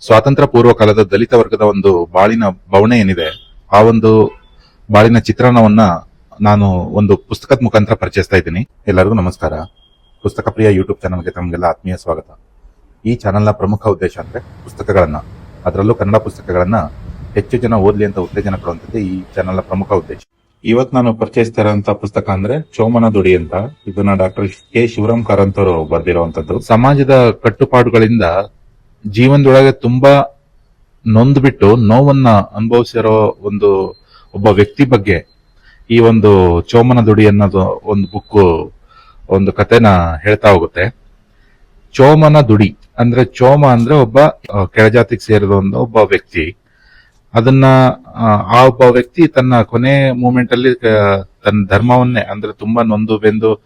ಸ್ವಾತಂತ್ರ್ಯ ಪೂರ್ವ ಕಾಲದ ದಲಿತ ವರ್ಗದ ಒಂದು ಬಾಳಿನ ಬವಣೆ ಏನಿದೆ ಆ ಒಂದು ಬಾಳಿನ ಚಿತ್ರಣವನ್ನ ನಾನು ಒಂದು ಪುಸ್ತಕದ ಮುಖಾಂತರ ಪರಿಚಯಿಸ್ತಾ ಇದ್ದೀನಿ. ಎಲ್ಲರಿಗೂ ನಮಸ್ಕಾರ. ಪುಸ್ತಕ ಪ್ರಿಯ ಯೂಟ್ಯೂಬ್ ಚಾನಲ್ಗೆ ತಮಗೆಲ್ಲ ಆತ್ಮೀಯ ಸ್ವಾಗತ. ಈ ಚಾನೆಲ್ನ ಪ್ರಮುಖ ಉದ್ದೇಶ ಅಂದ್ರೆ ಪುಸ್ತಕಗಳನ್ನ. ಅದರಲ್ಲೂ ಕನ್ನಡ ಪುಸ್ತಕಗಳನ್ನ ಹೆಚ್ಚು ಜನ ಓದ್ಲಿ ಅಂತ ಉತ್ತೇಜನ ಕೊಡುವಂಥದ್ದು ಈ ಚಾನೆಲ್ನ ಪ್ರಮುಖ ಉದ್ದೇಶ. ಇವತ್ತು ನಾನು ಪರಿಚಯಿಸ್ತಾ ಪುಸ್ತಕ ಅಂದ್ರೆ ಚೋಮನ ದುಡಿ ಅಂತ. ಇದನ್ನ ಡಾಕ್ಟರ್ ಕೆ. ಶಿವರಾಮ್ ಕಾರಂತವರು ಬರೆದಿರುವಂತದ್ದು ಸಮಾಜದ ಕಟ್ಟುಪಾಡುಗಳಿಂದ ಜೀವನದೊಳಗೆ ತುಂಬಾ ನೊಂದ್ಬಿಟ್ಟು ನೋವನ್ನ ಅನುಭವಿಸಿರೋ ಒಂದು ಒಬ್ಬ ವ್ಯಕ್ತಿ ಬಗ್ಗೆ ಈ ಒಂದು ಚೋಮನ ದುಡಿ ಅನ್ನೋದು ಒಂದು ಬುಕ್ ಒಂದು ಕಥೆನ ಹೇಳ್ತಾ ಹೋಗುತ್ತೆ. ಚೋಮನ ದುಡಿ ಅಂದ್ರೆ ಚೋಮ ಅಂದ್ರೆ ಒಬ್ಬ ಕೆಳಜಾತಿಗೆ ಸೇರಿದ ಒಂದು ಒಬ್ಬ ವ್ಯಕ್ತಿ. ಅದನ್ನ ಆ, ಒಬ್ಬ ವ್ಯಕ್ತಿ ತನ್ನ ಕೊನೆ ಮೂಮೆಂಟ್ ಅಲ್ಲಿ ತನ್ನ ಧರ್ಮವನ್ನೇ ಅಂದ್ರೆ ತುಂಬಾ ನೊಂದು ಬೆಂದು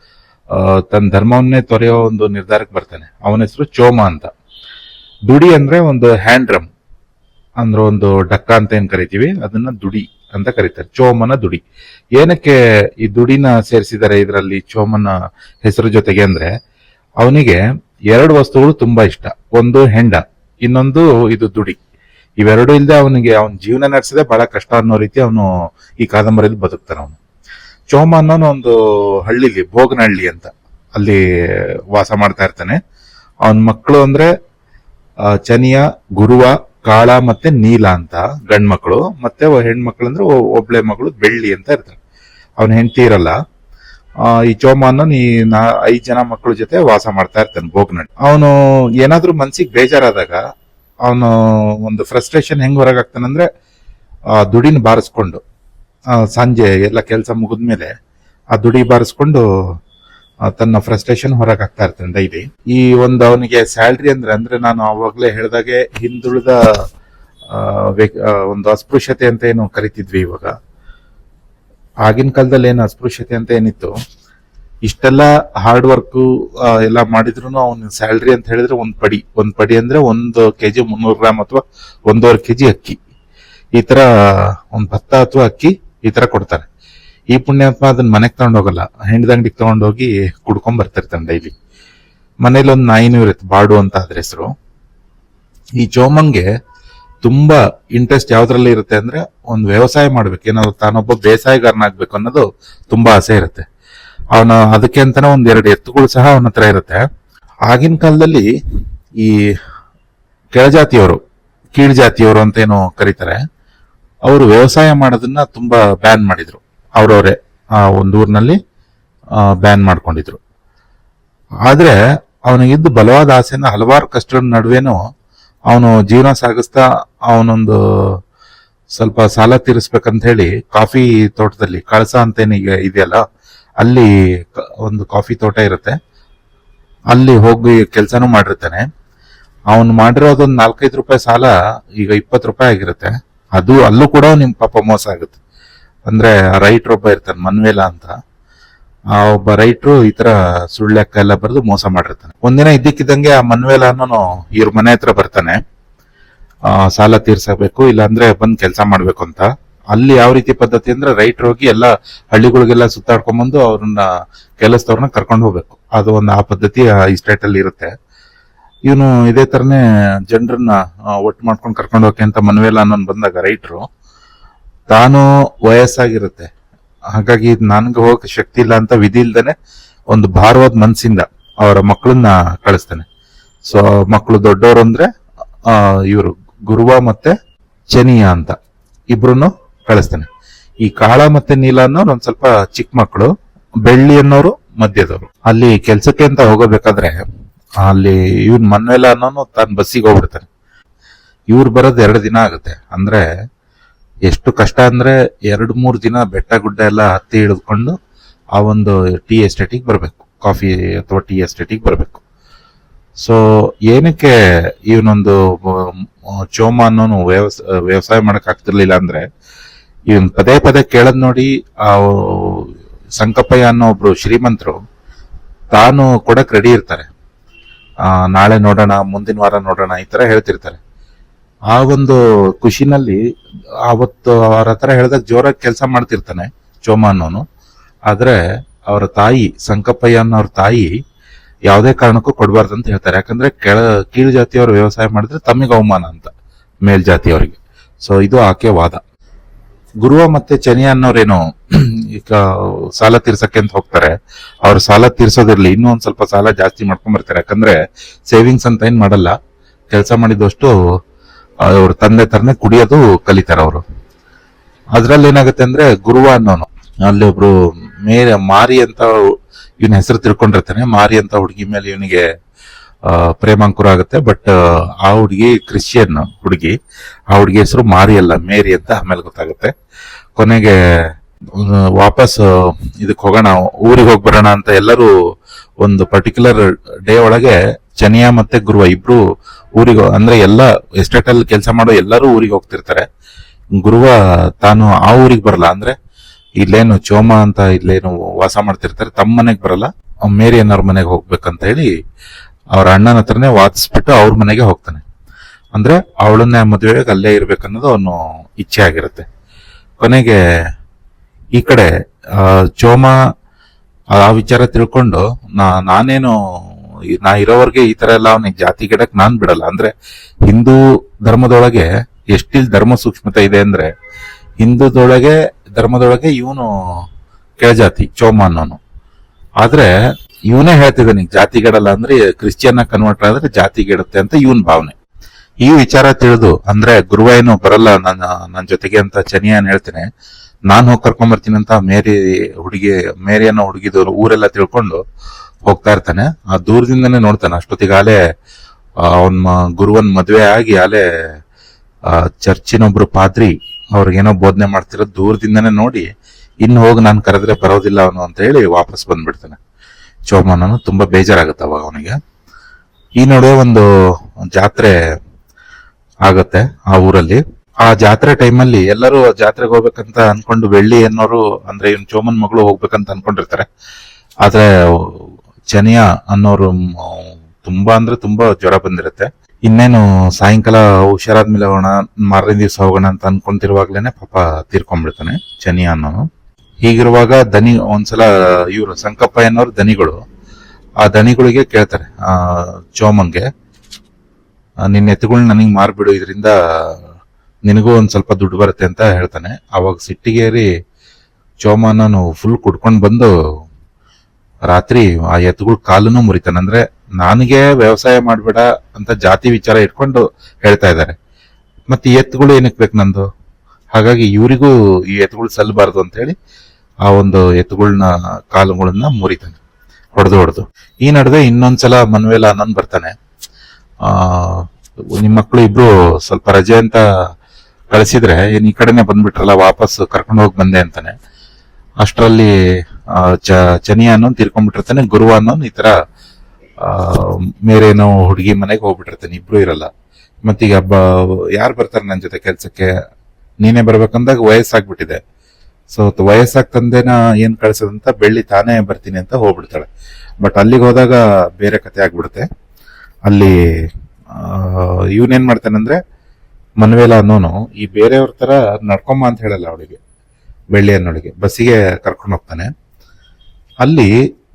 ತನ್ನ ಧರ್ಮವನ್ನೇ ತೊರೆಯೋ ಒಂದು ನಿರ್ಧಾರಕ್ಕೆ ಬರ್ತಾನೆ. ಅವನ ಹೆಸರು ಚೋಮ ಅಂತ. ದುಡಿ ಅಂದ್ರೆ ಒಂದು ಹ್ಯಾಂಡ್ ಡ್ರಮ್ ಅಂದ್ರೆ ಒಂದು ಡಕ್ಕ ಅಂತ ಏನ್ ಕರಿತೀವಿ? ಅದನ್ನ ದುಡಿ ಅಂತ ಕರೀತಾರೆ. ಚೋಮನ ದುಡಿ. ಏನಕ್ಕೆ ಈ ದುಡಿನ ಸೇರಿಸಿದ್ದಾರೆ ಇದರಲ್ಲಿ ಚೋಮನ ಹೆಸರು ಜೊತೆಗೆ ಅಂದ್ರೆ ಅವನಿಗೆ ಎರಡು ವಸ್ತುಗಳು ತುಂಬಾ ಇಷ್ಟ. ಒಂದು ಹೆಂಡ, ಇನ್ನೊಂದು ಇದು ದುಡಿ. ಇವೆರಡು ಇಲ್ಲದೆ ಅವನಿಗೆ ಅವನ ಜೀವನ ನಡೆಸದೆ ಬಹಳ ಕಷ್ಟ ಅನ್ನೋ ರೀತಿ ಅವನು ಈ ಕಾದಂಬರಿಯಲ್ಲಿ ಬದುಕ್ತಾನೆ ಅವನು. ಚೋಮ ಅನ್ನೋನು ಒಂದು ಹಳ್ಳಿಲಿ, ಭೋಗನಹಳ್ಳಿ ಅಂತ ಅಲ್ಲಿ ವಾಸ ಮಾಡ್ತಾ ಇರ್ತಾನೆ. ಅವನ ಮಕ್ಕಳು ಅಂದ್ರೆ ಚನಿಯ, ಗುರುವ, ಕಾಳ ಮತ್ತೆ ನೀಲ ಅಂತ ಗಂಡ್ ಮಕ್ಕಳು ಮತ್ತೆ ಹೆಣ್ಮಕ್ಳು ಅಂದ್ರೆ ಒಬ್ಳೆ ಮಗಳು ಬೆಳ್ಳಿ ಅಂತ ಇರ್ತಾರೆ. ಅವನ ಹೆಂಡತಿ ಇರಲ್ಲ. ಈ ಚೋಮ ಈ ನೀ ಐದ್ ಜನ ಮಕ್ಕಳ ಜೊತೆ ವಾಸ ಮಾಡ್ತಾ ಇರ್ತಾನೆ ಬೋಗ್ನಳ್ಳಿ ಅವನು ಏನಾದ್ರೂ ಮನ್ಸಿಗೆ ಬೇಜಾರಾದಾಗ ಅವನು ಒಂದು ಫ್ರಸ್ಟ್ರೇಷನ್ ಹೆಂಗ್ ಹೊರಗಾಗ್ತಾನಂದ್ರೆ ಆ, ದುಡಿನ ಬಾರಿಸ್ಕೊಂಡು ಸಂಜೆ ಎಲ್ಲ ಕೆಲಸ ಮುಗಿದ್ಮೇಲೆ ಆ ದುಡಿ ಬಾರಿಸ್ಕೊಂಡು ತನ್ನ ಫ್ರಸ್ಟ್ರೇಷನ್ ಹೊರಗಾಗ್ತಾ ಇರ್ತಾನೆ ಇದೆ. ಈ ಒಂದು ಅವನಿಗೆ ಸ್ಯಾಲ್ರಿ ಅಂದ್ರೆ ಅಂದ್ರೆ ನಾನು ಅವಾಗಲೇ ಹೇಳ್ದಾಗೆ ಹಿಂದುಳಿದ ಒಂದು ಅಸ್ಪೃಶ್ಯತೆ ಅಂತ ಏನು ಕರಿತಿದ್ವಿ ಇವಾಗ. ಆಗಿನ ಕಾಲದಲ್ಲಿ ಏನು ಅಸ್ಪೃಶ್ಯತೆ ಅಂತ ಏನಿತ್ತು? ಇಷ್ಟೆಲ್ಲ ಹಾರ್ಡ್ ವರ್ಕ್ ಎಲ್ಲ ಮಾಡಿದ್ರು ಅವನ ಸ್ಯಾಲ್ರಿ ಅಂತ ಹೇಳಿದ್ರೆ ಒಂದ್ ಪಡಿ. ಒಂದ್ ಪಡಿ ಅಂದ್ರೆ ಒಂದು ಕೆಜಿ ಮುನ್ನೂರು ಗ್ರಾಮ್ ಅಥವಾ ಒಂದೂವರೆ ಕೆಜಿ ಅಕ್ಕಿ. ಈ ತರ, ಒಂದ್ ಭತ್ತ ಅಥವಾ ಅಕ್ಕಿ ಈ ತರ ಕೊಡ್ತಾರೆ. ಈ ಪುಣ್ಯಾತ್ಮ ಅದನ್ನ ಮನೆಗೆ ತಗೊಂಡೋಗಲ್ಲ. ಹೆಂಡದಂಗಡಿಗೆ ತಗೊಂಡೋಗಿ ಕುಡ್ಕೊಂಡ್ ಬರ್ತಿರ್ತಾನೆ ಡೈಲಿ. ಮನೇಲಿ ಒಂದು ನಾಯಿನೂ ಇರುತ್ತೆ, ಬಾಡು ಅಂತ ಅದ್ರ ಹೆಸರು. ಈ ಚೋಮಂಗೆ ತುಂಬಾ ಇಂಟ್ರೆಸ್ಟ್ ಯಾವ್ದ್ರಲ್ಲಿ ಇರುತ್ತೆ ಅಂದ್ರೆ ಒಂದು ವ್ಯವಸಾಯ ಮಾಡ್ಬೇಕು. ಏನಾದ್ರು ತಾನೊಬ್ಬ ಬೇಸಾಯಗಾರನಾಗ್ಬೇಕು ಅನ್ನೋದು ತುಂಬಾ ಆಸೆ ಇರುತ್ತೆ. ಅವನ ಅದಕ್ಕೆ ಅಂತಾನೆ ಒಂದ್ ಎರಡು ಎತ್ತುಗಳು ಸಹ ಅವನ ಹತ್ರ ಇರುತ್ತೆ. ಆಗಿನ ಕಾಲದಲ್ಲಿ ಈ ಕೆಳಜಾತಿಯವರು ಕೀಳ್ ಜಾತಿಯವರು ಅಂತ ಏನೋ ಕರೀತಾರೆ. ಅವರು ವ್ಯವಸಾಯ ಮಾಡೋದನ್ನ ತುಂಬಾ ಬ್ಯಾನ್ ಮಾಡಿದ್ರು. ಅವ್ರವ್ರೆ ಆ ಒಂದು ಊರಿನಲ್ಲಿ ಬ್ಯಾನ್ ಮಾಡ್ಕೊಂಡಿದ್ರು. ಆದ್ರೆ ಅವನಿಗಿದ್ದು ಬಲವಾದ ಆಸೆನ ಹಲವಾರು ಕಷ್ಟಗಳ ನಡುವೆನೂ ಅವನು ಜೀವನ ಸಾಗಿಸ್ತಾ ಅವನೊಂದು ಸ್ವಲ್ಪ ಸಾಲ ತೀರಿಸ್ಬೇಕಂತ ಹೇಳಿ ಕಾಫಿ ತೋಟದಲ್ಲಿ, ಕಳಸ ಅಂತ ಈಗ ಇದೆಯಲ್ಲ, ಅಲ್ಲಿ ಒಂದು ಕಾಫಿ ತೋಟ ಇರುತ್ತೆ. ಅಲ್ಲಿ ಹೋಗಿ ಕೆಲಸನೂ ಮಾಡಿರ್ತಾನೆ. ಅವನು ಮಾಡಿರೋದೊಂದು ನಾಲ್ಕೈದು ರೂಪಾಯಿ ಸಾಲ ಈಗ ಇಪ್ಪತ್ತು ರೂಪಾಯಿ ಆಗಿರುತ್ತೆ. ಅದು ಅಲ್ಲೂ ಕೂಡ ನಿಮ್ಮ ಪಾಪ ಮೋಸ ಆಗುತ್ತೆ. ಅಂದ್ರೆ ರೈಟ್ರ್ ಒಬ್ಬ ಇರ್ತಾನೆ, ಮನ್ವೇಲ ಅಂತ. ಆ ಒಬ್ಬ ರೈಟ್ರು ಈ ತರ ಸುಳ್ಳು ಲೆಕ್ಕ ಎಲ್ಲ ಬರೆದು ಮೋಸ ಮಾಡಿರ್ತಾನೆ. ಒಂದಿನ ಇದ್ದಕ್ಕಿದ್ದಂಗೆ ಆ ಮನ್ವೇಲ ಅನ್ನೋನು ಇವ್ರ ಮನೆ ಹತ್ರ ಬರ್ತಾನೆ. ಸಾಲ ತೀರ್ಸಬೇಕು, ಇಲ್ಲಾಂದ್ರೆ ಬಂದ್ ಕೆಲಸ ಮಾಡ್ಬೇಕು ಅಂತ. ಅಲ್ಲಿ ಯಾವ ರೀತಿ ಪದ್ಧತಿ ಅಂದ್ರೆ ರೈಟ್ರು ಹೋಗಿ ಎಲ್ಲ ಹಳ್ಳಿಗಳಿಗೆಲ್ಲ ಸುತ್ತಾಡ್ಕೊಂಡ್ಬಂದು ಅವ್ರನ್ನ ಕೆಲಸದವ್ರನ್ನ ಕರ್ಕೊಂಡು ಹೋಗ್ಬೇಕು. ಅದು ಒಂದು ಆ ಪದ್ಧತಿ ಈ ಸ್ಟೇಟ್ ಅಲ್ಲಿ ಇರುತ್ತೆ. ಇವನು ಇದೇ ತರನೇ ಜನರನ್ನ ಒಟ್ಟು ಮಾಡ್ಕೊಂಡು ಕರ್ಕೊಂಡು ಹೋಗಕ್ಕೆ ಅಂತ ಮನ್ವೇಲ ಅನ್ನೋನ್ ಬಂದಾಗ ರೈಟ್ರು ತಾನು ವಯಸ್ಸಾಗಿರುತ್ತೆ. ಹಾಗಾಗಿ ನನ್ಗೆ ಹೋಗಕ್ಕೆ ಶಕ್ತಿ ಇಲ್ಲ ಅಂತ ವಿಧಿ ಇಲ್ದೇನೆ ಒಂದು ಭಾರವಾದ ಮನಸ್ಸಿಂದ ಅವರ ಮಕ್ಕಳನ್ನ ಕಳಿಸ್ತಾನೆ. ಸೊ ಮಕ್ಕಳು ದೊಡ್ಡವರು ಅಂದ್ರೆ ಇವರು ಗುರುವ ಮತ್ತೆ ಚನಿಯ ಅಂತ ಇಬ್ರು ಕಳಿಸ್ತಾನೆ. ಈ ಕಾಳ ಮತ್ತೆ ನೀಲ ಅನ್ನೋರು ಒಂದ್ ಸ್ವಲ್ಪ ಚಿಕ್ಕ ಮಕ್ಕಳು ಬೆಳ್ಳಿ ಅನ್ನೋರು ಮಧ್ಯದವರು. ಅಲ್ಲಿ ಕೆಲ್ಸಕ್ಕೆ ಅಂತ ಹೋಗಬೇಕಾದ್ರೆ, ಅಲ್ಲಿ ಇವನ್ ಮನ್ವೆಲ ಅನ್ನೋನು ತಾನು ಬಸ್ಸಿಗೆ ಹೋಗ್ಬಿಡ್ತಾನೆ. ಇವ್ರು ಬರೋದು ಎರಡು ದಿನ ಆಗುತ್ತೆ. ಅಂದ್ರೆ ಎಷ್ಟು ಕಷ್ಟ ಅಂದ್ರೆ ಎರಡು ಮೂರು ದಿನ ಬೆಟ್ಟ ಗುಡ್ಡ ಎಲ್ಲ ಹತ್ತಿ ಹಿಡಿದುಕೊಂಡು ಆ ಒಂದು ಟೀ ಎಸ್ಟೇಟಿಗೆ ಬರಬೇಕು. ಕಾಫಿ ಅಥವಾ ಟೀ ಎಸ್ಟೇಟಿಗೆ ಬರಬೇಕು. ಸೊ ಏನಕ್ಕೆ ಇವನೊಂದು ಚೋಮ ಅನ್ನೋನು ವ್ಯವಸ- ವ್ಯವಸಾಯ ಮಾಡಕ್ ಆಗ್ತಿರ್ಲಿಲ್ಲ ಅಂದ್ರೆ ಇವನ್ ಪದೇ ಪದೇ ಕೇಳದ್ ನೋಡಿ ಆ, ಸಂಕಪ್ಪಯ್ಯ ಅನ್ನೋ ಒಬ್ರು ಶ್ರೀಮಂತರು ತಾನು ಕೊಡಕ್ ರೆಡಿ ಇರ್ತಾರೆ. ನಾಳೆ ನೋಡೋಣ, ಮುಂದಿನ ವಾರ ನೋಡೋಣ ಈ ತರ ಹೇಳ್ತಿರ್ತಾರೆ. ಆ ಒಂದು ಖುಷಿನಲ್ಲಿ ಅವತ್ತು ಅವರ ಹತ್ರ ಹೇಳಿದಾಗ ಜೋರಾಗಿ ಕೆಲಸ ಮಾಡ್ತಿರ್ತಾನೆ ಚೋಮ ಅನ್ನೋನು ಆದ್ರೆ ಅವರ ತಾಯಿ, ಸಂಕಪ್ಪಯ್ಯ ಅನ್ನೋರ ತಾಯಿ ಯಾವುದೇ ಕಾರಣಕ್ಕೂ ಕೊಡಬಾರ್ದು ಅಂತ ಹೇಳ್ತಾರೆ. ಯಾಕಂದ್ರೆ ಕೆಳ ಕೀಳು ಜಾತಿಯವರು ವ್ಯವಸಾಯ ಮಾಡಿದ್ರೆ ತಮಗೆ ಅವಮಾನ ಅಂತ, ಮೇಲ್ಜಾತಿಯವರಿಗೆ. ಸೊ ಇದು ಆಕೆ ವಾದ. ಗುರುವ ಮತ್ತೆ ಚನಿಯ ಅನ್ನೋರೇನು, ಈಗ ಸಾಲ ತೀರ್ಸಕ್ಕೆ ಅಂತ ಹೋಗ್ತಾರೆ. ಅವ್ರ ಸಾಲ ತೀರ್ಸೋದಿರ್ಲಿ, ಇನ್ನೂ ಒಂದ್ ಸ್ವಲ್ಪ ಸಾಲ ಜಾಸ್ತಿ ಮಾಡ್ಕೊಂಡ್ ಬರ್ತಾರೆ. ಯಾಕಂದ್ರೆ ಸೇವಿಂಗ್ಸ್ ಅಂತ ಏನ್ ಮಾಡಲ್ಲ. ಕೆಲಸ ಮಾಡಿದಷ್ಟು ಅವ್ರ ತಂದೆ ತರನೇ ಕುಡಿಯೋದು ಕಲಿತಾರೆ ಅವರು. ಅದ್ರಲ್ಲಿ ಏನಾಗುತ್ತೆ ಅಂದ್ರೆ ಗುರುವ ಅನ್ನೋನು. ಅಲ್ಲಿ ಒಬ್ರು ಮೇರೆ ಮಾರಿ ಅಂತ ಇವನ ಹೆಸರು ತಿಳ್ಕೊಂಡಿರ್ತಾನೆ. ಮಾರಿ ಅಂತ ಹುಡುಗಿ ಮೇಲೆ ಇವನಿಗೆ ಪ್ರೇಮಾಂಕುರ ಆಗುತ್ತೆ. ಬಟ್ ಆ ಹುಡುಗಿ ಕ್ರಿಶ್ಚಿಯನ್ ಹುಡುಗಿ. ಆ ಹುಡುಗಿ ಹೆಸರು ಮಾರಿ ಅಲ್ಲ, ಮೇರಿ ಅಂತ ಆಮೇಲೆ ಗೊತ್ತಾಗುತ್ತೆ. ಕೊನೆಗೆ ವಾಪಸ್ ಇದಕ್ಕೆ ಹೋಗೋಣ, ಊರಿಗೆ ಹೋಗಿ ಬರೋಣ ಅಂತ ಎಲ್ಲರೂ ಒಂದು ಪರ್ಟಿಕ್ಯುಲರ್ ಡೇ ಒಳಗೆ ಚನಿಯಾ ಮತ್ತೆ ಗುರುವ ಇಬ್ರು ಊರಿಗೆ ಅಂದ್ರೆ ಎಲ್ಲ ಎಸ್ಟೇಟ್ ಅಲ್ಲಿ ಕೆಲಸ ಮಾಡೋ ಎಲ್ಲರೂ ಊರಿಗೆ ಹೋಗ್ತಿರ್ತಾರೆ. ಗುರುವ ತಾನು ಆ ಊರಿಗೆ ಬರಲ್ಲ, ಅಂದ್ರೆ ಇಲ್ಲೇನು ಚೋಮ ಅಂತ ಇಲ್ಲೇನು ವಾಸ ಮಾಡ್ತಿರ್ತಾರೆ, ತಮ್ಮ ಮನೆಗೆ ಬರಲ್ಲ. ಮೇರಿ ಅನ್ನೋರ್ ಮನೆಗೆ ಹೋಗ್ಬೇಕಂತ ಹೇಳಿ ಅವ್ರ ಅಣ್ಣನ ಹತ್ರನೇ ವಾದಿಸ್ಬಿಟ್ಟು ಅವ್ರ ಮನೆಗೆ ಹೋಗ್ತಾನೆ. ಅಂದ್ರೆ ಅವಳನ್ನೇ ಮದುವೆಗೆ ಅಲ್ಲೇ ಇರ್ಬೇಕನ್ನೋದು ಅವನು ಇಚ್ಛೆ ಆಗಿರುತ್ತೆ. ಕೊನೆಗೆ ಈ ಕಡೆ ಚೋಮ ಆ ವಿಚಾರ ತಿಳ್ಕೊಂಡು ನಾ, ನಾನೇನು, ನಾ ಇರೋವರೆಗೆ ಈ ತರ ಎಲ್ಲ ಅವನಿಗೆ ಜಾತಿ ಗಿಡಕ್ ನಾನ್ ಬಿಡಲ್ಲ. ಅಂದ್ರೆ ಹಿಂದೂ ಧರ್ಮದೊಳಗೆ ಎಷ್ಟಿಲ್ ಧರ್ಮ ಸೂಕ್ಷ್ಮತೆ ಇದೆ ಅಂದ್ರೆ ಹಿಂದೂದೊಳಗೆ, ಧರ್ಮದೊಳಗೆ ಇವನು ಕೆಳಜಾತಿ ಚೋಮ ಅನ್ನೋನು. ಆದ್ರೆ ಇವನೇ ಹೇಳ್ತಿದ್ದಾನೆ ಜಾತಿಗೆಡಲ್ಲ ಅಂದ್ರೆ ಕ್ರಿಶ್ಚಿಯನ್ ಕನ್ವರ್ಟ್ ಆದ್ರೆ ಜಾತಿ ಗಿಡುತ್ತೆ ಅಂತ ಇವನ್ ಭಾವನೆ. ಈ ವಿಚಾರ ತಿಳಿದು, ಅಂದ್ರೆ ಗುರುವ ಏನು ಬರಲ್ಲ ನನ್ನ ನನ್ನ ಜೊತೆಗೆ ಅಂತ ಚನಿಯನ್ ಹೇಳ್ತೇನೆ ನಾನ್ ಹೋಗಿ ಕರ್ಕೊಂಡ್ ಬರ್ತೀನಿ ಅಂತ ಮೇರಿ ಹುಡುಗಿ ಮೇರಿ ಅನ್ನೋ ಹುಡುಗಿದವರು ಊರೆಲ್ಲ ತಿಳ್ಕೊಂಡು ಹೋಗ್ತಾ ಇರ್ತಾನೆ. ಆ ದೂರದಿಂದನೇ ನೋಡ್ತಾನೆ. ಅಷ್ಟೊತ್ತಿಗಾಲೆ ಅವನ್ ಗುರುವನ್ ಮದ್ವೆ ಆಗಿ ಆಲೆ ಚರ್ಚಿನೊಬ್ರು ಪಾದ್ರಿ ಅವ್ರಿಗೇನೋ ಬೋಧನೆ ಮಾಡ್ತಿರೋ ದೂರದಿಂದನೇ ನೋಡಿ ಇನ್ನು ಹೋಗಿ ನಾನು ಕರೆದ್ರೆ ಬರೋದಿಲ್ಲ ಅವನು ಅಂತ ಹೇಳಿ ವಾಪಸ್ ಬಂದ್ಬಿಡ್ತಾನೆ. ಚೋಮನನು ತುಂಬಾ ಬೇಜಾರಾಗುತ್ತೆ ಅವಾಗ ಅವನಿಗೆ. ಈ ನಡುವೆ ಒಂದು ಜಾತ್ರೆ ಆಗತ್ತೆ ಆ ಊರಲ್ಲಿ. ಆ ಜಾತ್ರೆ ಟೈಮಲ್ಲಿ ಎಲ್ಲರೂ ಜಾತ್ರೆಗೆ ಹೋಗ್ಬೇಕಂತ ಅನ್ಕೊಂಡು ಬೆಳ್ಳಿ ಅನ್ನೋರು ಅಂದ್ರೆ ಇವ್ನ ಚೋಮನ್ ಮಗಳು ಹೋಗ್ಬೇಕಂತ ಅನ್ಕೊಂಡಿರ್ತಾರೆ. ಆದ್ರೆ ಚನಿಯ ಅನ್ನೋರು ತುಂಬಾ ಅಂದ್ರೆ ತುಂಬಾ ಜ್ವರ ಬಂದಿರುತ್ತೆ. ಇನ್ನೇನು ಸಾಯಂಕಾಲ ಹುಷಾರಾದ್ಮೇಲೆ ಹೋಗೋಣ ಮಾರನೇ ದಿವಸ ಹೋಗೋಣ ಅಂತ ಅನ್ಕೊಂತಿರುವಾಗ್ಲೇನೆ ಪಾಪ ತೀರ್ಕೊಂಡ್ಬಿಡ್ತಾನೆ ಚನಿಯ ಅನ್ನೋನು. ಹೀಗಿರುವಾಗ ದನಿ ಒಂದ್ಸಲ ಇವರು ಸಂಕಪ್ಪ ಅನ್ನೋರು ದನಿಗಳು. ಆ ದನಿಗಳಿಗೆ ಕೇಳ್ತಾರೆ ಆ ಚೋಮಂಗೆ ಆ, ನಿನ್ನ ಎತ್ತುಗಳನ್ನ ನನಗೆ ಮಾರ್ಬಿಡು ಇದರಿಂದ ನಿನಗೂ ಒಂದು ಸ್ವಲ್ಪ ದುಡ್ಡು ಬರುತ್ತೆ ಅಂತ ಹೇಳ್ತಾನೆ. ಅವಾಗ ಸಿಟ್ಟಿಗೇರಿ ಚೋಮನನು ಫುಲ್ ಕುಡ್ಕೊಂಡು ಬಂದು ರಾತ್ರಿ ಆ ಎತ್ತುಗಳ ಕಾಲನ್ನು ಮುರಿತಾನೆ. ಅಂದ್ರೆ ನನಗೆ ವ್ಯವಸಾಯ ಮಾಡಬೇಡ ಅಂತ ಜಾತಿ ವಿಚಾರ ಇಟ್ಕೊಂಡು ಹೇಳ್ತಾ ಇದ್ದಾರೆ. ಮತ್ತೆ ಈ ಎತ್ತುಗಳು ಏನಕ್ಕೆ ಬೇಕು ನಂದು? ಹಾಗಾಗಿ ಇವರಿಗೂ ಈ ಎತ್ತುಗಳು ಸಲ್ಲಬಾರ್ದು ಅಂತ ಹೇಳಿ ಆ ಒಂದು ಎತ್ತುಗಳನ್ನ ಕಾಲುಗಳನ್ನ ಮುರಿತಾನೆ. ಹೊಡೆದು ಹೊಡೆದು. ಈ ನಡುವೆ ಇನ್ನೊಂದ್ಸಲ ಮನ್ವೇಲ ಅನ್ನೋನ್ ಬರ್ತಾನೆ. ಆ ನಿಮ್ಮ ಮಕ್ಕಳು ಇಬ್ರು ಸ್ವಲ್ಪ ರಜೆ ಅಂತ ಕಳಿಸಿದ್ರೆ ಏನ್ ಈ ಕಡೆನೆ ಬಂದ್ಬಿಟ್ರಲ್ಲ, ವಾಪಸ್ ಕರ್ಕೊಂಡು ಹೋಗಿ ಬಂದೆ ಅಂತಾನೆ. ಅಷ್ಟರಲ್ಲಿ ಚನಿಯ ಅನ್ನೋನ್ ತೀರ್ಕೊಂಡ್ಬಿಟ್ಟಿರ್ತಾನೆ, ಗುರುವ ಅನ್ನೋನ್ ಈ ತರ ಮೇರೇನೋ ಹುಡುಗಿ ಮನೆಗೆ ಹೋಗ್ಬಿಟ್ಟಿರ್ತಾನೆ, ಇಬ್ರು ಇರಲ್ಲ. ಮತ್ತೀಗ ಬ, ಯಾರು ಬರ್ತಾರೆ ನನ್ನ ಜೊತೆ ಕೆಲ್ಸಕ್ಕೆ? ನೀನೇ ಬರ್ಬೇಕಂದಾಗ ವಯಸ್ಸಾಗ್ಬಿಟ್ಟಿದೆ. ಸೊ ವಯಸ್ಸಾಗ್ ತಂದೇನ ಏನ್ ಕಳ್ಸದಂತ ಬೆಳ್ಳಿ ತಾನೇ ಬರ್ತೀನಿ ಅಂತ ಹೋಗ್ಬಿಡ್ತಾಳೆ. ಬಟ್ ಅಲ್ಲಿಗೆ ಹೋದಾಗ ಬೇರೆ ಕತೆ ಆಗ್ಬಿಡುತ್ತೆ. ಅಲ್ಲಿ ಇವನೇನ್ ಮಾಡ್ತಾನಂದ್ರೆ ಮನ್ವೇಲ ಅನ್ನೋನು ಈ ಬೇರೆಯವ್ರ ತರ ನಡ್ಕೊಂಬ ಅಂತ ಹೇಳಲ್ಲ ಅವಳಿಗೆ, ಬೆಳ್ಳಿ ಅನ್ನೋಳಿಗೆ. ಬಸ್ಸಿಗೆ ಕರ್ಕೊಂಡು ಹೋಗ್ತಾನೆ. ಅಲ್ಲಿ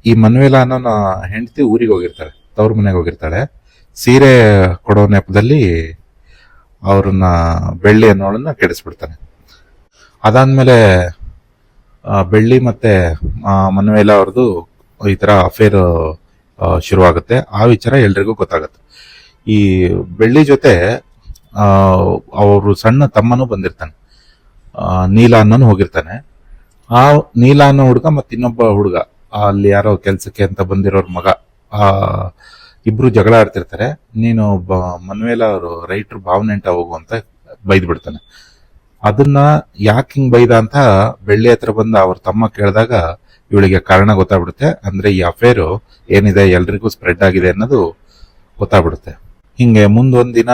ಈ ಮನ್ವೇಲ ಅನ್ನೋನ ಹೆಂಡತಿ ಊರಿಗೆ ಹೋಗಿರ್ತಾಳೆ, ತವ್ರ ಮನೆಗೆ ಹೋಗಿರ್ತಾಳೆ. ಸೀರೆ ಕೊಡೋ ನೆಪದಲ್ಲಿ ಅವ್ರನ್ನ, ಬೆಳ್ಳಿ ಅನ್ನೋಳನ್ನ ಕೆಡಿಸ್ಬಿಡ್ತಾನೆ. ಅದಾದ್ಮೇಲೆ ಬೆಳ್ಳಿ ಮತ್ತೆ ಮನ್ವೇಲ ಅವ್ರದ್ದು ಈ ತರ ಅಫೇರ್ ಶುರುವಾಗುತ್ತೆ. ಆ ವಿಚಾರ ಎಲ್ರಿಗೂ ಗೊತ್ತಾಗುತ್ತೆ. ಈ ಬೆಳ್ಳಿ ಜೊತೆ ಅವರು ಸಣ್ಣ ತಮ್ಮನೂ ಬಂದಿರ್ತಾನೆ. ನೀಲ ಅನ್ನೋನು ಹೋಗಿರ್ತಾನೆ. ಆ ನೀಲ ಅನ್ನೋ ಹುಡುಗ ಮತ್ತೆ ಇನ್ನೊಬ್ಬ ಹುಡುಗ. ಅಲ್ಲಿ ಯಾರೋ ಕೆಲಸಕ್ಕೆ ಅಂತ ಬಂದಿರೋರ್ ಮಗ. ಆ, ಇಬ್ರು ಜಗಳ ಆಡ್ತಿರ್ತಾರೆ. ನೀನು ಮನ್ವೇಲ ಅವರು ರೈಟ್ರು ಭಾವನೆ ಅಂತ ಹೋಗು ಅಂತ ಬೈದ್ ಬಿಡ್ತಾನೆ ಅದನ್ನ ಯಾಕೆ ಹಿಂಗ್ ಬೈದ ಅಂತ ಬೆಳ್ಳಿ ಹತ್ರ ಬಂದ ಅವ್ರ ತಮ್ಮ ಕೇಳಿದಾಗ ಇವಳಿಗೆ ಕಾರಣ ಗೊತ್ತಾಗ್ಬಿಡುತ್ತೆ. ಅಂದ್ರೆ ಈ ಅಫೇರು ಏನಿದೆ ಎಲ್ರಿಗೂ ಸ್ಪ್ರೆಡ್ ಆಗಿದೆ ಅನ್ನೋದು ಗೊತ್ತಾಗ್ಬಿಡುತ್ತೆ. ಹಿಂಗೆ ಮುಂದೊಂದಿನ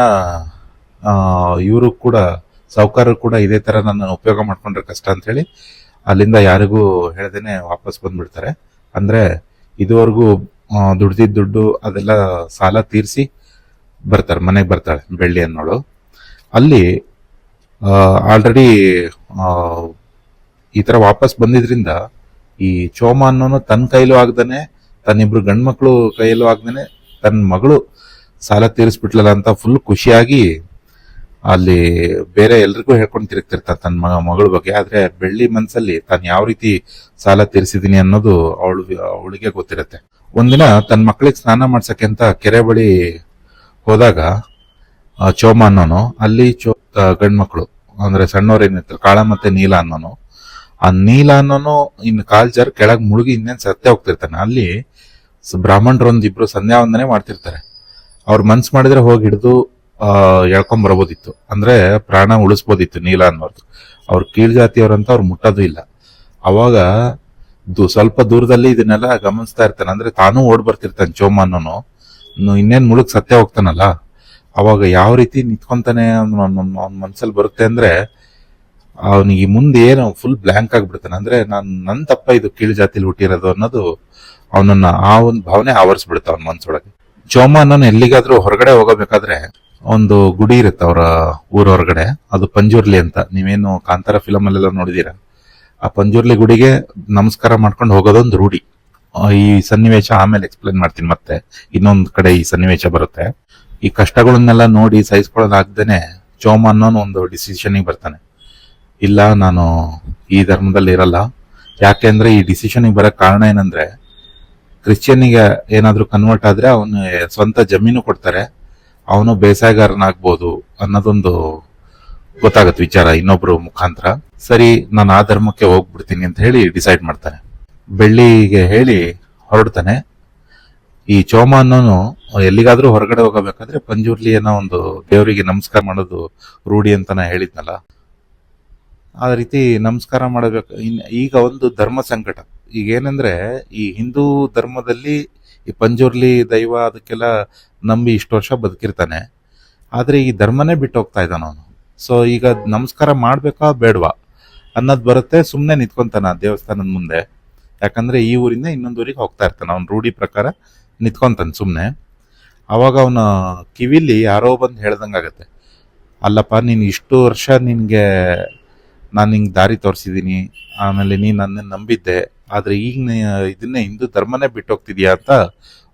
ಇವರು ಕೂಡ ಸಾವುಕಾರರು ಕೂಡ ಇದೇ ತರ ನನ್ನ ಉಪಯೋಗ ಮಾಡ್ಕೊಂಡ್ರೆ ಕಷ್ಟ ಅಂತ ಹೇಳಿ ಅಲ್ಲಿಂದ ಯಾರಿಗೂ ಹೇಳ್ದೇನೆ ವಾಪಸ್ ಬಂದ್ಬಿಡ್ತಾರೆ. ಅಂದ್ರೆ ಇದುವರೆಗೂ ದುಡ್ದಿದ್ ದುಡ್ಡು ಅದೆಲ್ಲ ಸಾಲ ತೀರಿಸಿ ಬರ್ತಾರೆ, ಮನೆಗೆ ಬರ್ತಾಳೆ ಬೆಳ್ಳಿ ಅನ್ನೋಳು. ಅಲ್ಲಿ ಆಲ್ರೆಡಿ ಈ ತರ ವಾಪಸ್ ಬಂದಿದ್ರಿಂದ ಈ ಚೋಮ ಅನ್ನೋನು ತನ್ನ ಕೈಲೂ ಆಗ್ದಾನೆ, ತನ್ನಿಬ್ರು ಗಂಡ್ಮಕ್ಳು ಕೈಯಲ್ಲೂ ಆಗ್ದೇನೆ ತನ್ನ ಮಗಳು ಸಾಲ ತೀರಿಸ್ಬಿಟ್ಲಲ್ಲ ಅಂತ ಫುಲ್ ಖುಷಿಯಾಗಿ ಅಲ್ಲಿ ಬೇರೆ ಎಲ್ರಿಗೂ ಹೇಳ್ಕೊಂಡು ತಿರುಗ್ತಿರ್ತಾನೆ ತನ್ನ ಮಗ, ಮಗಳ ಬಗ್ಗೆ. ಆದ್ರೆ ಬೆಳ್ಳಿ ಮನ್ಸಲ್ಲಿ ತಾನು ಯಾವ ರೀತಿ ಸಾಲ ತೀರಿಸಿದೀನಿ ಅನ್ನೋದು ಅವಳು, ಅವಳಿಗೆ ಗೊತ್ತಿರತ್ತೆ. ಒಂದಿನ ತನ್ನ ಮಕ್ಕಳಿಗೆ ಸ್ನಾನ ಮಾಡ್ಸಕ್ಕೆ ಅಂತ ಕೆರೆ ಬಳಿ ಹೋದಾಗ ಚೋಮ ಅನ್ನೋನು, ಅಲ್ಲಿ ಚೋ ಗಂಡ್ ಮಕ್ಕಳು ಅಂದ್ರೆ ಸಣ್ಣವ್ರೇನಿರ್ತಾರೆ ಕಾಳ ಮತ್ತೆ ನೀಲ ಅನ್ನೋನು, ಆ ನೀಲ ಅನ್ನೋನು ಇನ್ನು ಕಾಲ್ ಜಾರ್ ಕೆಳಗ್ ಮುಳುಗಿ ಇನ್ನೇನ್ ಸತ್ತೆ ಹೋಗ್ತಿರ್ತಾನೆ. ಅಲ್ಲಿ ಬ್ರಾಹ್ಮಣರೊಂದಿಬ್ರು ಸಂಧ್ಯಾ ವಂದನೆ ಮಾಡ್ತಿರ್ತಾರೆ. ಅವ್ರ ಮನ್ಸು ಮಾಡಿದ್ರೆ ಹೋಗಿ ಹಿಡಿದು ಎಳ್ಕೊಂಡ್ ಬರಬೋದಿತ್ತು. ಅಂದ್ರೆ ಪ್ರಾಣ ಉಳಿಸ್ಬೋದಿತ್ತು ನೀಲ ಅನ್ನೋರ್ದು. ಅವ್ರ ಕೀಳ್ಜಾತಿಯವರಂತ ಅವ್ರು ಮುಟ್ಟೋದು ಇಲ್ಲ. ಅವಾಗ ಸ್ವಲ್ಪ ದೂರದಲ್ಲಿ ಇದನ್ನೆಲ್ಲ ಗಮನಿಸ್ತಾ ಇರ್ತಾನೆ. ಅಂದ್ರೆ ತಾನೂ ಓಡ್ ಬರ್ತಿರ್ತಾನೆ ಚೋಮಾನು ಇನ್ನು ಇನ್ನೇನ್ ಮುಳುಗ್ ಸತ್ಯ ಹೋಗ್ತಾನಲ್ಲ? ಅವಾಗ ಯಾವ ರೀತಿ ನಿಂತ್ಕೊಂತಾನೆ ಅವ್ನ ಮನ್ಸಲ್ಲಿ ಬರುತ್ತೆ ಅಂದ್ರೆ ಅವನಿಗೆ ಮುಂದೆ ಏನು ಫುಲ್ ಬ್ಲಾಂಕ್ ಆಗ್ಬಿಡ್ತಾನೆ. ಅಂದ್ರೆ ನಾನ್, ನನ್ ತಪ್ಪ ಇದು ಕೀಳು ಜಾತಿಲಿ ಹುಟ್ಟಿರೋದು ಅನ್ನೋದು ಅವನನ್ನ ಆ ಒಂದು ಭಾವನೆ ಆವರಿಸ್ಬಿಡುತ್ತೆ ಅವನ ಮನ್ಸೊಳಗೆ. ಚೋಮ ಅನ್ನೋನು ಎಲ್ಲಿಗಾದ್ರೂ ಹೊರಗಡೆ ಹೋಗಬೇಕಾದ್ರೆ ಒಂದು ಗುಡಿ ಇರುತ್ತೆ ಅವರ ಊರ ಹೊರಗಡೆ ಅದು ಪಂಜುರ್ಲಿ ಅಂತ. ನೀವೇನು ಕಾಂತಾರ ಫಿಲಮ್ ಅಲ್ಲೆಲ್ಲ ನೋಡಿದೀರ? ಆ ಪಂಜುರ್ಲಿ ಗುಡಿಗೆ ನಮಸ್ಕಾರ ಮಾಡ್ಕೊಂಡು ಹೋಗೋದೊಂದು ರೂಢಿ. ಈ ಸನ್ನಿವೇಶ ಆಮೇಲೆ ಎಕ್ಸ್ಪ್ಲೇನ್ ಮಾಡ್ತೀನಿ ಮತ್ತೆ. ಇನ್ನೊಂದು ಕಡೆ ಈ ಸನ್ನಿವೇಶ ಬರುತ್ತೆ. ಈ ಕಷ್ಟಗಳನ್ನೆಲ್ಲ ನೋಡಿ ಸಹಿಸ್ಕೊಳ್ಳೋದಾಗ್ದೇನೆ ಚೋಮ ಅನ್ನೋನು ಒಂದು ಡಿಸಿಷನ್ಗೆ ಬರ್ತಾನೆ. ಇಲ್ಲ, ನಾನು ಈ ಧರ್ಮದಲ್ಲಿ ಇರಲ್ಲ. ಯಾಕೆಂದ್ರೆ ಈ ಡಿಸಿಷನ್ಗೆ ಬರೋ ಕಾರಣ ಏನಂದ್ರೆ, ಕ್ರಿಶ್ಚಿಯನ್ನಿಗೆ ಏನಾದರೂ ಕನ್ವರ್ಟ್ ಆದ್ರೆ ಅವನು ಸ್ವಂತ ಜಮೀನು ಕೊಡ್ತಾರೆ. ಅವನು ಬೇಸಾಯಗಾರನಾಗ್ಬೋದು ಅನ್ನೋದೊಂದು ಗೊತ್ತಾಗತ್ತೆ ವಿಚಾರ ಇನ್ನೊಬ್ರು ಮುಖಾಂತರ. ಸರಿ, ನಾನು ಆ ಧರ್ಮಕ್ಕೆ ಹೋಗ್ಬಿಡ್ತೀನಿ ಅಂತ ಹೇಳಿ ಡಿಸೈಡ್ ಮಾಡ್ತಾನೆ. ಬೆಳ್ಳಿಗೆ ಹೇಳಿ ಹೊರಡ್ತಾನೆ. ಈ ಚೋಮ ಅನ್ನೋನು ಎಲ್ಲಿಗಾದ್ರೂ ಹೊರಗಡೆ ಹೋಗಬೇಕಾದ್ರೆ ಪಂಜುರ್ಲಿ ಅನ್ನೋ ಒಂದು ದೇವರಿಗೆ ನಮಸ್ಕಾರ ಮಾಡೋದು ರೂಢಿ ಅಂತ ನಾ ಹೇಳಿದ್ನಲ್ಲ. ಆ ರೀತಿ ನಮಸ್ಕಾರ ಮಾಡಬೇಕು. ಈಗ ಒಂದು ಧರ್ಮ ಸಂಕಟ. ಈಗ ಏನಂದ್ರೆ ಈ ಹಿಂದೂ ಧರ್ಮದಲ್ಲಿ ಈ ಪಂಜುರ್ಲಿ ದೈವ ಅದಕ್ಕೆಲ್ಲ ನಂಬಿ ಇಷ್ಟು ವರ್ಷ ಬದುಕಿರ್ತಾನೆ. ಆದರೆ ಈ ಧರ್ಮನೇ ಬಿಟ್ಟು ಹೋಗ್ತಾ ಇದ್ದಾನ ಅವನು. ಸೊ ಈಗ ನಮಸ್ಕಾರ ಮಾಡಬೇಕಾ ಬೇಡವಾ? ಅನ್ನೋದು ಬರುತ್ತೆ ಸುಮ್ಮನೆ ನಿಂತ್ಕೊಂತಾನ ದೇವಸ್ಥಾನದ ಮುಂದೆ. ಯಾಕಂದ್ರೆ ಈ ಊರಿಂದ ಇನ್ನೊಂದು ಊರಿಗೆ ಹೋಗ್ತಾ ಇರ್ತಾನೆ. ಅವ್ನ ರೂಢಿ ಪ್ರಕಾರ ನಿಂತ್ಕೊಂತಾನೆ ಸುಮ್ಮನೆ ಅವಾಗ ಅವನ ಕಿವಿಲಿ ಯಾರೋ ಬಂದು ಹೇಳ್ದಂಗಾಗತ್ತೆ ಅಲ್ಲಪ್ಪ, ನೀನು ಇಷ್ಟು ವರ್ಷ ನಿನಗೆ ನಾನು ನಿಂಗೆ ದಾರಿ ತೋರಿಸಿದ್ದೀನಿ ಆಮೇಲೆ ನೀನು ನನ್ನನ್ನು ನಂಬಿದ್ದೆ. ಆದ್ರೆ ಈಗ ನೀ ಇದನ್ನೇ ಹಿಂದೂ ಧರ್ಮನೇ ಬಿಟ್ಟು ಹೋಗ್ತಿದ್ಯಾ ಅಂತ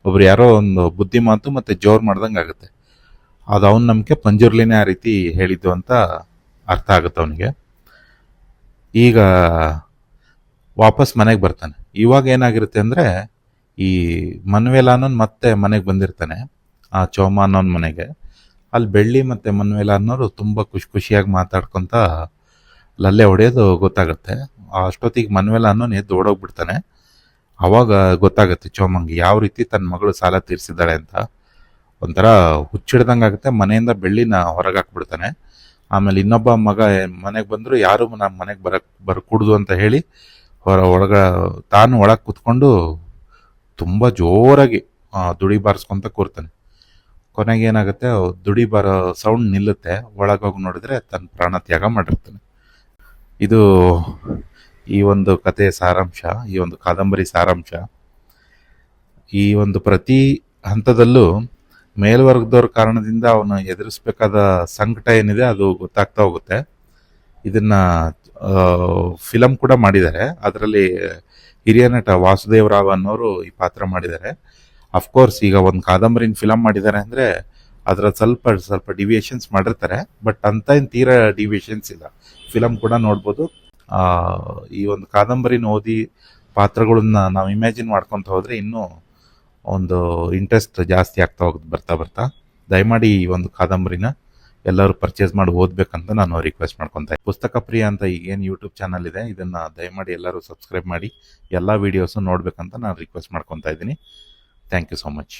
ಒಬ್ರು ಯಾರೋ ಒಂದು ಬುದ್ಧಿ ಮಾತು ಮತ್ತೆ ಜೋರ್ ಮಾಡ್ದಂಗೆ ಆಗುತ್ತೆ. ಅದು ಅವನ ನಂಬಿಕೆ ಪಂಜುರ್ಲಿನೇ ಆ ರೀತಿ ಹೇಳಿದ್ದು ಅಂತ ಅರ್ಥ ಆಗುತ್ತೆ ಅವನಿಗೆ. ಈಗ ವಾಪಸ್ ಮನೆಗೆ ಬರ್ತಾನೆ. ಇವಾಗ ಏನಾಗಿರುತ್ತೆ ಅಂದ್ರೆ ಈ ಮನ್ವೇಲ ಅನ್ನೋನ್ ಮತ್ತೆ ಮನೆಗೆ ಬಂದಿರ್ತಾನೆ, ಆ ಚೋಮ ಅನ್ನೋನ್ ಮನೆಗೆ. ಅಲ್ಲಿ ಬೆಳ್ಳಿ ಮತ್ತೆ ಮನ್ವೇಲ ಅನ್ನೋರು ತುಂಬಾ ಖುಷಿ ಖುಷಿಯಾಗಿ ಮಾತಾಡ್ಕೊಂತ ಲಲ್ಲೆ ಹೊಡೆಯೋದು ಗೊತ್ತಾಗುತ್ತೆ. ಅಷ್ಟೊತ್ತಿಗೆ ಮನವೆಲ್ಲ ಅನ್ನೋನು ಎದ್ದು ಓಡೋಗ್ಬಿಡ್ತಾನೆ. ಅವಾಗ ಗೊತ್ತಾಗುತ್ತೆ ಚೋಮಂಗಿ ಯಾವ ರೀತಿ ತನ್ನ ಮಗಳು ಸಾಲ ತೀರಿಸಿದ್ದಾಳೆ ಅಂತ. ಒಂಥರ ಹುಚ್ಚಿಡ್ದಂಗೆ ಆಗುತ್ತೆ. ಮನೆಯಿಂದ ಬೆಳ್ಳಿನ ಹೊರಗೆ ಹಾಕ್ಬಿಡ್ತಾನೆ ಆಮೇಲೆ ಇನ್ನೊಬ್ಬ ಮಗ ಮನೆಗೆ ಬಂದರೂ, ಯಾರು ನಮ್ಮ ಮನೆಗೆ ಬರಕ್, ಬರ್ಕೂಡ್ದು ಅಂತ ಹೇಳಿ ಹೊರ, ಒಳಗ ತಾನು ಒಳಗೆ ಕೂತ್ಕೊಂಡು ತುಂಬ ಜೋರಾಗಿ ದುಡಿ ಬಾರಿಸ್ಕೊಂತ ಕೂರ್ತಾನೆ. ಕೊನೆಗೆ ಏನಾಗುತ್ತೆ, ದುಡಿ ಬಾರೋ ಸೌಂಡ್ ನಿಲ್ಲುತ್ತೆ. ಒಳಗೋಗಿ ನೋಡಿದ್ರೆ ತನ್ನ ಪ್ರಾಣ ತ್ಯಾಗ ಮಾಡಿರ್ತಾನೆ. ಇದು ಈ ಒಂದು ಕಥೆಯ ಸಾರಾಂಶ, ಈ ಒಂದು ಕಾದಂಬರಿ ಸಾರಾಂಶ, ಈ ಒಂದು ಪ್ರತಿ ಹಂತದಲ್ಲೂ ಮೇಲ್ವರ್ಗದವ್ರ ಕಾರಣದಿಂದ ಅವನು ಎದುರಿಸ್ಬೇಕಾದ ಸಂಕಟ ಏನಿದೆ ಅದು ಗೊತ್ತಾಗ್ತಾ ಹೋಗುತ್ತೆ. ಇದನ್ನ ಫಿಲಮ್ ಕೂಡ ಮಾಡಿದ್ದಾರೆ. ಅದರಲ್ಲಿ ಹಿರಿಯ ನಟ ವಾಸುದೇವ್ ರಾವ್ ಅನ್ನೋರು ಈ ಪಾತ್ರ ಮಾಡಿದ್ದಾರೆ. ಅಫ್ಕೋರ್ಸ್ ಈಗ ಒಂದು ಕಾದಂಬರಿನ ಫಿಲಮ್ ಮಾಡಿದ್ದಾರೆ ಅಂದ್ರೆ ಅದರ ಸ್ವಲ್ಪ ಸ್ವಲ್ಪ ಡಿವಿಯೇಷನ್ಸ್ ಮಾಡಿರ್ತಾರೆ. ಬಟ್ ಅಂತ ಏನು ತೀರಾ ಡಿವಿಯೇಷನ್ಸ್ ಇಲ್ಲ. ಫಿಲಮ್ ಕೂಡ ನೋಡ್ಬೋದು. ಈ ಒಂದು ಕಾದಂಬರಿನ ಓದಿ ಪಾತ್ರಗಳನ್ನ ನಾವು ಇಮ್ಯಾಜಿನ್ ಮಾಡ್ಕೊಂತ ಹೋದ್ರೆ ಇನ್ನೂ ಒಂದು ಇಂಟ್ರೆಸ್ಟ್ ಜಾಸ್ತಿ ಆಗ್ತಾ ಹೋಗ್ ಬರ್ತಾ ಬರ್ತಾ. ದಯಮಾಡಿ ಈ ಒಂದು ಕಾದಂಬರಿನ ಎಲ್ಲರೂ ಪರ್ಚೇಸ್ ಮಾಡಿ ಓದ್ಬೇಕಂತ ನಾನು ರಿಕ್ವೆಸ್ಟ್ ಮಾಡ್ಕೊಂತ. ಪುಸ್ತಕ ಪ್ರಿಯ ಅಂತ ಈಗೇನು ಯೂಟ್ಯೂಬ್ ಚಾನಲ್ ಇದೆ, ಇದನ್ನ ದಯಮಾಡಿ ಎಲ್ಲರೂ ಸಬ್ಸ್ಕ್ರೈಬ್ ಮಾಡಿ, ಎಲ್ಲ ವಿಡಿಯೋಸ್ ನೋಡ್ಬೇಕಂತ ನಾನು ರಿಕ್ವೆಸ್ಟ್ ಮಾಡ್ಕೊತಾ ಇದ್ದೀನಿ. Thank you so much